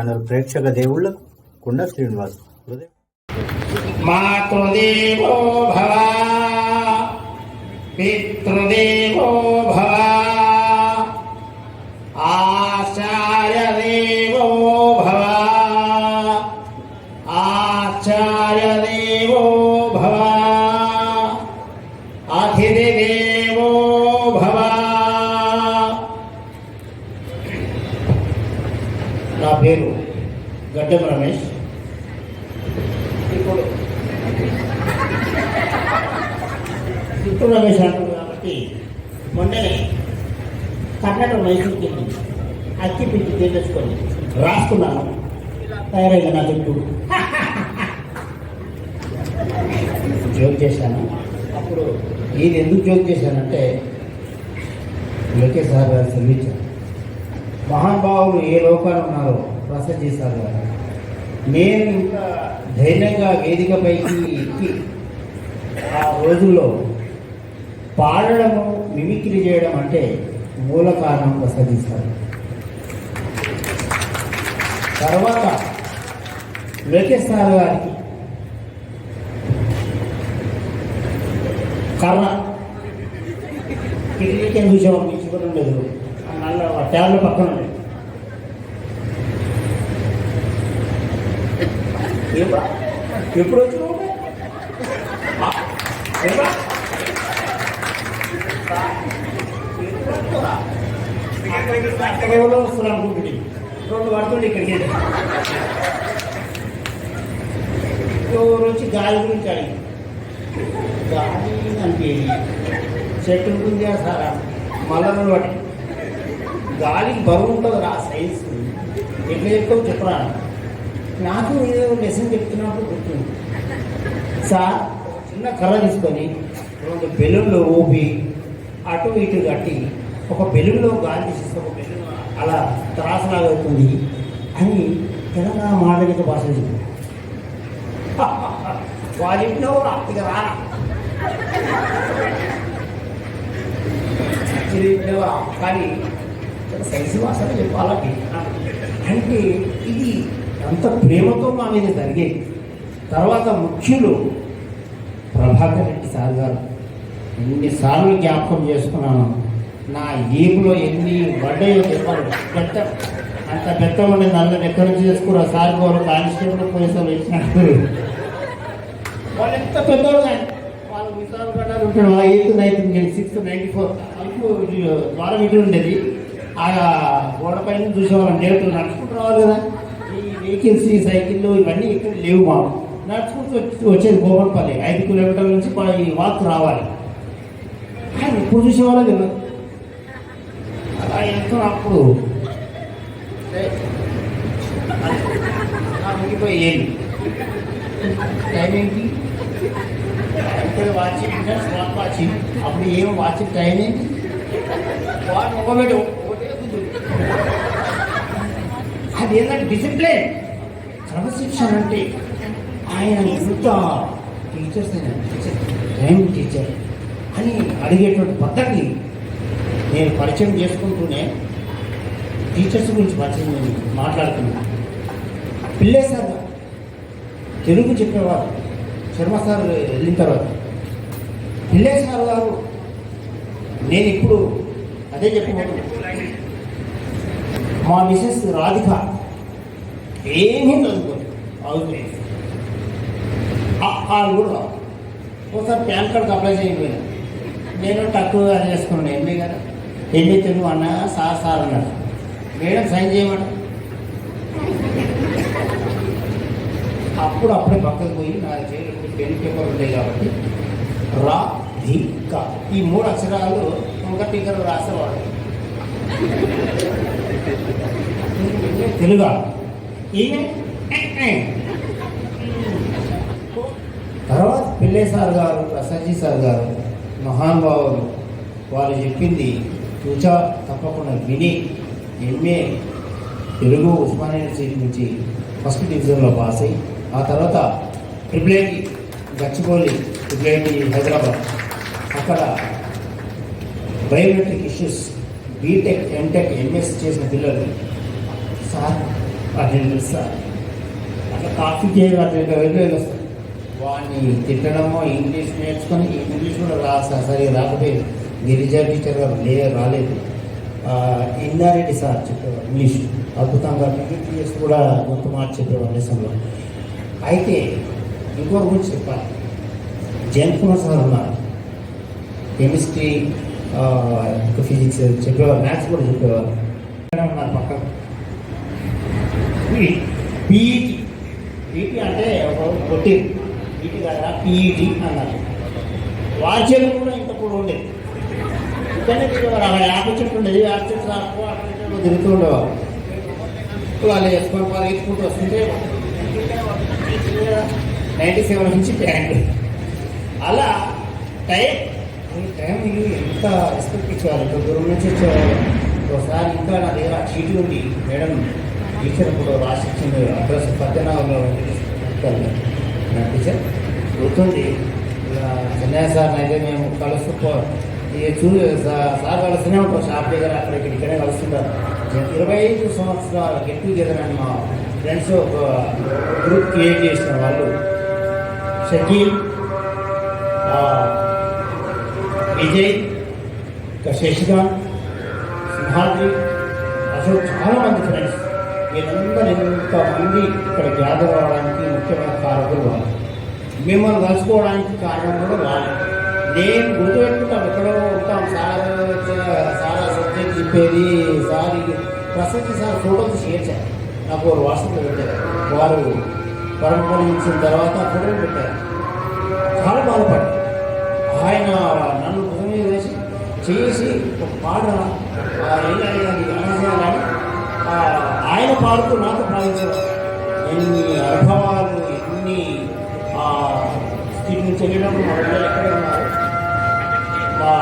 Channel ప్రేక్షక దేవుళ్ళకు కుండ శ్రీనివాస్ మాతృదేవో భవ పితృ చుట్టూ రమేష్ కాబట్టి మొన్ననే కర్ణాటక మైసూర్కి వెళ్ళి అక్కి పిచ్చి తెచ్చుకొని రాసుకున్నాను. తయారైంది నా చుట్టూ జోక్ చేశాను. అప్పుడు ఇది ఎందుకు జోక్ చేశానంటే లోకేష్ సార్ గారు సెలవిచ్చారు మహానుభావులు ఏ లోకాలు ఉన్నారో ప్రసన్న చేశారు గారు నేను ఇంకా ధైర్యంగా వేదికపైకి ఎక్కి ఆ రోజుల్లో పాడడము మిమిక్రీ చేయడం అంటే మూల కారణం ప్రసాదిస్తారు. తర్వాత లోకేష్ సార్ గారికి కర్ణ. కిటికీ చూసాం? మీకు లేదు నల్ల ట్యాబ్ల పక్కన ఉండేది. ఏమా? ఎప్పుడు వచ్చినావు? కూడా. ఏమా? అక్కడ ఎవరో వస్తున్నారు అనుకుంటుంది రెండు పడుతుంది ఇక్కడికి ఎవరు వచ్చి గాలి గురించి అడిగి గాలి అంటే చెట్టు ఉంటుంది కదా సార్ మళ్ళీ వాటి గాలికి బరువు ఉంటుంది రా సైన్స్. ఎట్లా చెప్తావు చెప్పరా. నాకు ఏదో లెసన్ చెప్తున్నప్పుడు గుర్తుంది. సార్ చిన్న కర్ర తీసుకొని రెండు బెలూన్లు ఊపి అటు ఇటు కట్టి ఒక బెలూన్లో గాలి తీసేస్తే ఒక బెలూన్ అలా త్రాసలాగా అవుతుంది అని తెలంగాణ మాండలిక భాష చెప్పింది. వాళ్ళింట్లో ఇక రారా కానీ సైన్స్ భాషలో చెప్పాలంటే అంటే ఇది అంత ప్రేమతో మా మీద జరిగేది. తర్వాత ముఖ్యులు ప్రభాకర్ రెడ్డి సార్ గారు. ఎన్నిసార్లు జ్ఞాపకం చేసుకున్నాను. నా ఏములో ఎన్ని వడ్డయో చెప్పాలి పెద్ద అంత పెద్ద ఉండి నన్ను ఎక్కడి నుంచి చేసుకురా సార్ గారు కానిస్టేబుల్ పోలీసులు ఇచ్చినట్టు వాళ్ళు ఎంత పెద్దవాళ్ళు కానీ వాళ్ళు విశాఖ పడ్డారు ఉంటాడు eighth ninth sixth ninety four ద్వారం ఇటు ఉండేది. ఆ గోడపై చూసేవాళ్ళం డేట్లు నడుచుకుంటూ రావాలి కదా ఈ వెహికల్స్ ఈ సైకిళ్ళు ఇవన్నీ ఇక్కడ లేవు మాకు. నడుచుకుంటూ వచ్చి- వచ్చేది గోపన్పల్లి. ఐదు కిలోమీటర్ల నుంచి ఈ వాక్ రావాలి. ఆయన ఎప్పుడు చూసేవాళ్ళం కదా. అలా ఎంతో అప్పుడు. ముగిపోయి ఏళ్ళు టైం ఏంటి? ఇప్పుడు వాచ్ స్మార్ట్ వాచ్ అప్పుడు ఏం వాచ్ టైం ఏంటి? వాడు ఒకబెట్టి ఒకటే అది ఏంటంటే డిసిప్లిన్. క్రమశిక్షణ అంటే ఆయన ఎంత టీచర్స్ అయినా టీచర్ టైం టీచర్ అని అడిగేటువంటి పద్ధతి నేను పరిచయం చేసుకుంటూనే టీచర్స్ గురించి పరిచయం నేను మాట్లాడుతున్నాను పిల్లే సార్ తెలుగు చెప్పేవారు. శర్మ సార్ వెళ్ళిన తర్వాత. పిల్లే సార్ గారు నేను ఇప్పుడు అదే చెప్పినట్టు. మా మిసెస్ రాధిక ఏమీ చదువుకోలేదు. అవుతుంది వాళ్ళు కూడా రావు. ఒకసారి ప్యాన్ కార్డ్కి అప్లై చేయకపోయినా నేను తక్కువ అది చేసుకున్నాను ఎంఏ కదా ఎన్ని తెలుగు అన్న సార్ సార్ అన్నాడు. మేడం సైన్ చేయమని అప్పుడు అప్పుడే పక్కకు పోయి నా చేతిలో పెన్ పేపర్ ఉంటాయి కాబట్టి రా ధి క. ఈ మూడు అక్షరాలు ఒక టీకర్ రాసేవాడు. తెలుగు? ఈమె తర్వాత పిల్లే సార్ గారు ప్రసన్నజీ సార్ గారు మహానుభావులు వాళ్ళు చెప్పింది చూచా తప్పకుండా విని ఎంఏ తెలుగు ఉస్మానియా యూనివర్సిటీ నుంచి ఫస్ట్ డివిజన్లో పాస్ అయ్యి ఆ తర్వాత triple IT Gachibowli triple IT Hyderabad. అక్కడ biometric issues B Tech M Tech MS చేసిన పిల్లలు సార్ పదిహేను సార్? అట్లా కాఫీ చేయగా అట్లా వెళ్ళి వాడిని తిట్టడమో ఇంగ్లీష్ నేర్చుకొని ఇంగ్లీష్ కూడా రాసా సరిగ్గా రాకపోయేది గిరిజా టీచర్ గారు లే రాలేదు. ఇందారెడ్డి సార్ చెప్పేవారు ఇంగ్లీష్. అద్భుతంగా పీఎస్ కూడా గొప్ప మార్చి చెప్పేవారు దేశంలో. అయితే ఇంకొక గురించి చెప్పాలి. జయంత్ కుమార్ సార్ ఉన్నారు. కెమిస్ట్రీ ఇంకా ఫిజిక్స్ చెప్పేవారు మ్యాథ్స్ కూడా చెప్పేవారు. ఉన్నారు పక్కన? పీఈటీ. పీటీ అంటే ఒక కొట్టి పీటీ కదా పీఈటీ అన్నారు. వాచ్యం కూడా ఇంత కూడా ఉండేది. ఇక్కడనే తిరిగేవారు అక్కడ యాప చెట్టు ఉండేది యాప చెట్టు రాకు అక్కడ తిరుగుతూ ఉండేవారు. వాళ్ళు వేసుకొని వాళ్ళు ఎత్తుకుంటూ వస్తుంటే నైంటీ సెవెన్ నుంచి ప్యాంట్. అలా టైం టైం ఎంత రెస్పెక్ట్ ఇచ్చేవారు? ఇంత దూరం నుంచి వచ్చేవారు. ఒకసారి ఇంకా నా దగ్గర ఆ చీటీ ఉంది. మేడం టీచర్ ఇప్పుడు రాసి ఇచ్చింది అడ్రస్ పద్దెనాభంలో నా టీచర్ గుర్తుంది. ఇలా చెన్నై సార్ అయితే మేము కలుసుకోవాలి ఈ చూ సా- సార్ కలుస్తూనే ఉంటాం షాప్ దగ్గర అక్కడ ఇక్కడే కలుస్తుంటారు. ఇరవై ఐదు సంవత్సరాల గెట్ టుగెదర్ అని మా ఫ్రెండ్స్ ఒక గ్రూప్ క్రియేట్ చేసిన వాళ్ళు. షకీల్ విజయ్ ఇంకా శశికాంత్ సింహాద్రి అసలు చాలామంది ఫ్రెండ్స్ వీళ్ళందరూ ఇంతమంది ఇక్కడ గ్యాదర్ అవ్వడానికి ముఖ్యమైన కారకులు వాళ్ళు. మిమ్మల్ని కలుసుకోవడానికి కారణం కూడా వాళ్ళు. నేను గుర్తుపెట్టుకుంటాం ఎక్కడో ఉంటాం. సార్ సార్ సబ్జెక్ట్ చెప్పేది సార్ ప్రసక్తి సార్ ఫోటోలు షేర్ చేయాలి. నాకు వారు వాట్సాప్లో పెట్టారు. వారు పరంపరించిన తర్వాత ఫోటోలు పెట్టారు. చాలా బాధపడి ఆయన నన్ను భూమి వేసి చేసి ఒక పాట ఏంటంటే ఆ, ఆయన పాడుతూ నాకు పాడించారు ఎన్ని అనుభవాలు ఎన్ని ఆ, స్థితి నుంచి వెళ్ళినప్పుడు మా పిల్లలు ఎక్కడ ఉన్నారు? మా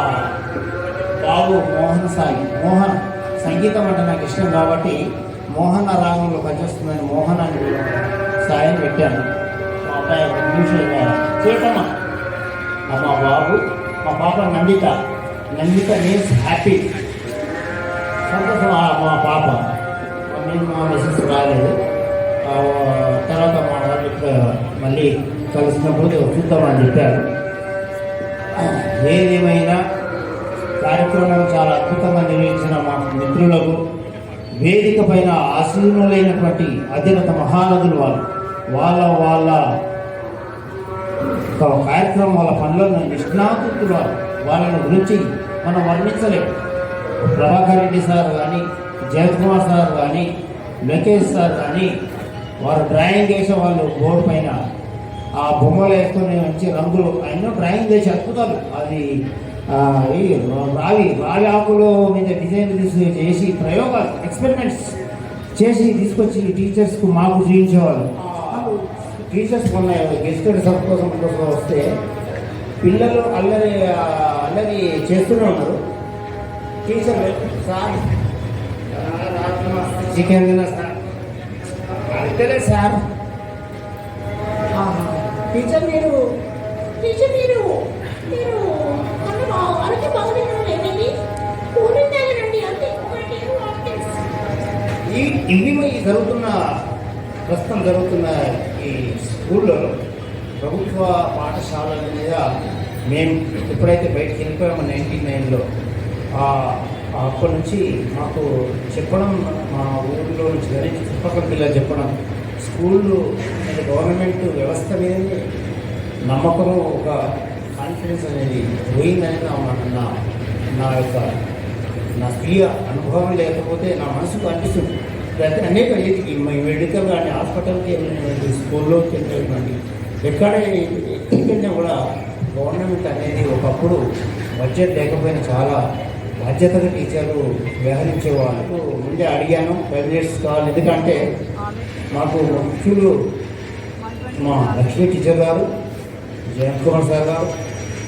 బాబు మోహన్ సాయి. మోహన్ సంగీతం అంటే నాకు ఇష్టం కాబట్టి మోహన్ రాగంలో పనిచేస్తుందని మోహన్ అని సాయం పెట్టాను. మా అబ్బాయి ఒక నిమిషం చేయటమా మా బాబు మా పాప నందిత. నందిత మీన్స్ హ్యాపీ సంతోషం ఆ మా పాప. నేను మా మిసెస్ రాలేదు. తర్వాత మా మళ్ళీ కలిసినప్పుడు చూద్దామని చెప్పారు. ఏదేమైనా కార్యక్రమం చాలా అద్భుతంగా నిర్వహించిన మా మిత్రులకు వేదిక పైన ఆశీనులైనటువంటి అధిరత మహానదులు వాళ్ళు వాళ్ళ వాళ్ళ కార్యక్రమం వాళ్ళ పనులను నిష్ణాతులు వాళ్ళని గురించి మనం వర్ణించలేము ప్రభాకర్ రెడ్డి సార్ కానీ జయకుమార్ సార్ కానీ లోకేష్ సార్ కానీ వారు డ్రాయింగ్ చేసే వాళ్ళు బోర్డు పైన ఆ బొమ్మలు వేసుకొని మంచి రంగులు. ఎన్నో డ్రాయింగ్ చేసి అద్భుతాలు. అది రావి రావి ఆకులు మీద డిజైన్ తీసి చేసి ప్రయోగాలు ఎక్స్పెరిమెంట్స్ చేసి తీసుకొచ్చి టీచర్స్కు మాకు చూపించేవాళ్ళు. టీచర్స్ మొన్న గెస్ట్ సబ్ కోసం కోసం వస్తే పిల్లలు అల్లరి అల్లరి చేస్తూనే ఉన్నారు. టీచర్ సార్ చికెన్ తిన్నా సార్. అంతేలే సార్. టీచర్ మీరు టీచర్ మీరు మీరు ఆరోగ్యం బాగుంది ఈ ఇవి ఈ జరుగుతున్న ప్రస్తుతం జరుగుతున్న ఈ స్కూల్లో ప్రభుత్వ పాఠశాలల మీద మేము ఎప్పుడైతే బయటకు వెళ్ళిపోయామో నైన్టీ నైన్లో అప్పటి నుంచి మాకు చెప్పడం మా ఊరిలో నుంచి కానీ చుట్టుపక్కల పిల్లలు చెప్పడం స్కూళ్ళు గవర్నమెంట్ వ్యవస్థ మీదనే నమ్మకము ఒక కాన్ఫిడెన్స్ అనేది పోయిందని నా నా నా యొక్క నా స్వీయ అనుభవం లేకపోతే నా మనసుకు అనిపిస్తుంది. లేకపోతే అనేక ఈ మెడికల్ కానీ హాస్పిటల్కి వెళ్ళినటువంటి స్కూల్లోకి వెళ్ళినటువంటి ఎక్కడ ఎక్కడికైనా కూడా గవర్నమెంట్ అనేది ఒకప్పుడు బడ్జెట్ లేకపోయినా చాలా బాధ్యత టీచర్లు వ్యవహరించేవాళ్ళు ముందే అడిగాను ప్రైవేట్స్ కావాలి. ఎందుకంటే మాకు ముఖ్యులు మా లక్ష్మీ టీచర్ గారు జగన్ కుమార్ సార్ గారు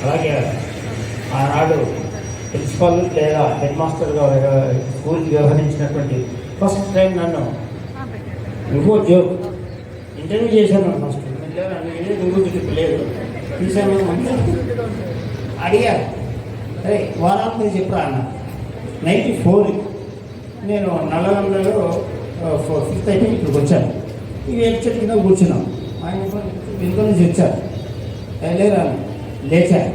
అలాగే ఆనాడు ప్రిన్సిపాల్ లేదా హెడ్ మాస్టర్గా స్కూల్కి వ్యవహరించినటువంటి ఫస్ట్ టైం నన్ను నువ్వు జోక్ ఇంటర్వ్యూ చేశాను ఫస్ట్ నువ్వు లేదు తీసాను అడిగారు. అరే వారానికి చెప్పరా అన్న? నైన్టీ ఫోర్ నేను నల్లగొండలో ఫిఫ్త్ అయిపోయి ఇక్కడికి వచ్చాను. ఈ వేప చెట్టు కింద కూర్చున్నాం. ఆయన వెనుక నుంచి వచ్చారు లేరా లేచారు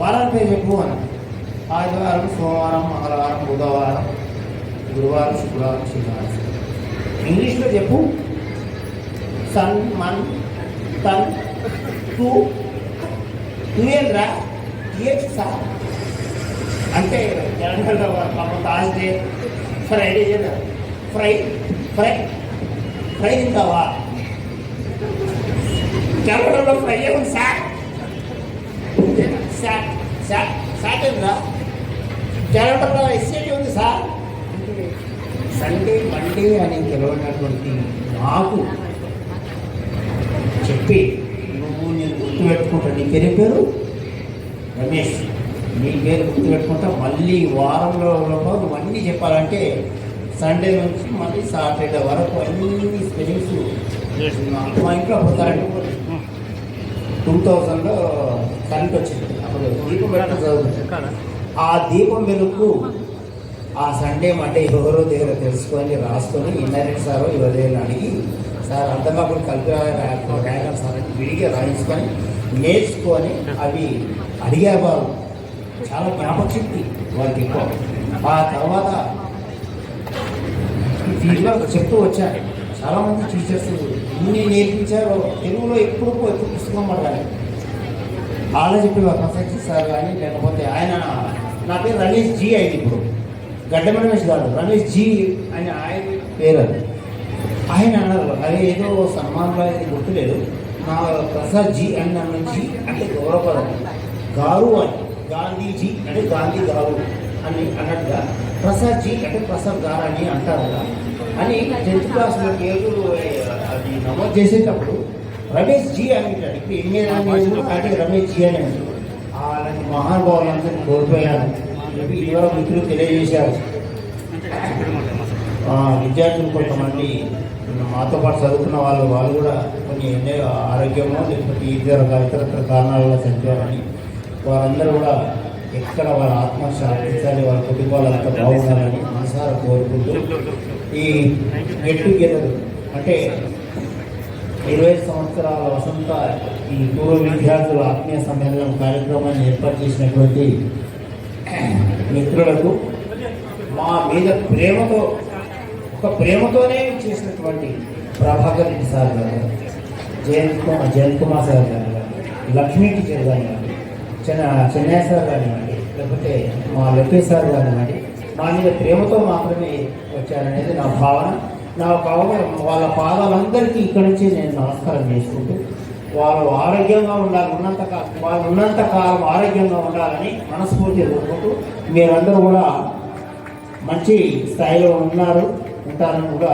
వారాల చెప్పు అని ఆదివారం సోమవారం మంగళవారం బుధవారం గురువారం శుక్రవారం శనివారం. ఇంగ్లీష్లో చెప్పు. సన్ మన్ తన్ టూ నువ్వేంద్రా ఏజ్ సార్ అంటే జనరల్గా పాపం Thursday Friday fry fry fry తింటావా? క్యాలెండర్లో ఫ్రై ఉంది సార్? సార్ సార్ సాటర్డా క్యాలెండర్లో ఎస్ఏటి ఉంది సార్? సండే మండే అని తెలియనటువంటి నాకు చెప్పి నువ్వు నేను గుర్తుపెట్టుకుంటా. నీ పేరు పేరు? రమేష్ నీ పేరు గుర్తుపెట్టుకుంటా మళ్ళీ వారంలో లోపల నువ్వు అన్నీ చెప్పాలంటే సండే నుంచి మళ్ళీ సాటర్డే వరకు అన్ని స్పెల్లింగ్స్ మా ఇంట్లో కరెంట్ టూ థౌజండ్లో కరెంట్ వచ్చింది. అప్పుడు దీపం పెట్టడం చదువుతుంది ఆ దీపం వెలుగు ఆ సండే మండే ఎవరో దగ్గర తెలుసుకొని రాసుకొని ఇండైరెక్ట్ సార్ ఎవరైనా అడిగి సార్ అర్థం కాకుండా కలిపి రాయగలం సార్? అని విడిగా రాయించుకొని నేర్చుకొని అవి అడిగేవారు. చాలా జ్ఞాపకశక్తి వాళ్ళకి ఎక్కువ. ఆ తర్వాత ఈ చెప్తూ వచ్చారు. చాలామంది టీచర్స్ ఇన్ని నేర్పించారో తెలుగులో ఎప్పుడు ఎక్కువ పుస్తకం పడాలి వాళ్ళే చెప్పేవారు ప్రసక్తి సార్ కానీ లేకపోతే ఆయన నా పేరు రమేష్ జీ అయింది ఇప్పుడు. గడ్డమ రమేష్ గారు రమేష్ జీ అని ఆయన పేరు అది. ఆయన అన్నారు అదే ఏదో సన్మానంలో గుర్తులేదు. నా ప్రసాద్ జీ అని నన్ను జీ అంటే గౌరవపదం గారు అని గాంధీజీ అంటే గాంధీ గారు అని అన్నట్టుగా ప్రసాద్ జీ అంటే ప్రసాద్ గారు అని అంటారు కదా అని టెన్త్ క్లాస్లో పేరు అది నమోదు చేసేటప్పుడు రమేష్ జీ అని అంటాడు ఇప్పుడు ఎనిమిది అంటే రమేష్ జీ అని అంటారు అలాంటి మహానుభావులందరినీ చెప్పి ఇదివరకు మిత్రులు తెలియజేశారు. విద్యార్థులు కొంతమంది మాతో పాటు చదువుకున్న వాళ్ళు వాళ్ళు కూడా కొన్ని ఎన్నో ఆరోగ్యమో లేకపోతే ఇతర ఇతరత్ర కారణాల వల్ల చనిపోయారని వారందరూ కూడా ఎక్కడ వాళ్ళ ఆత్మ శాంతించాలి వాళ్ళ కుటుంబాలంతా బాగుండాలని మనసారా కోరుకుంటూ ఈ గెట్ టుగెదర్ అంటే ఇరవై సంవత్సరాల వసంత ఈ పూర్వ విద్యార్థుల ఆత్మీయ సమ్మేళనం కార్యక్రమాన్ని ఏర్పాటు చేసినటువంటి మిత్రులకు మా మీద ప్రేమతో ఒక ప్రేమతోనే చేసినటువంటి ప్రభాకర్ రెడ్డి సార్ గారు జయంత్ కుమార్ జయంత్ కుమార్ సార్ గారు లక్ష్మీ టీచర్ గారు. చెన్న చెన్నయ్య సార్ కానివ్వండి లేకపోతే మా లొకేష్ సార్ కానివ్వండి మా మీద ప్రేమతో మాత్రమే వచ్చారనేది నా భావన. నా భావన వాళ్ళ పాదాలందరికీ ఇక్కడి నుంచి నేను నమస్కారం చేసుకుంటూ వాళ్ళు ఆరోగ్యంగా ఉండాలి ఉన్నంత వాళ్ళు ఉన్నంత కాలం ఆరోగ్యంగా ఉండాలని మనస్ఫూర్తి కోరుకుంటూ మీరందరూ కూడా మంచి స్థాయిలో ఉన్నారు ఉంటారని కూడా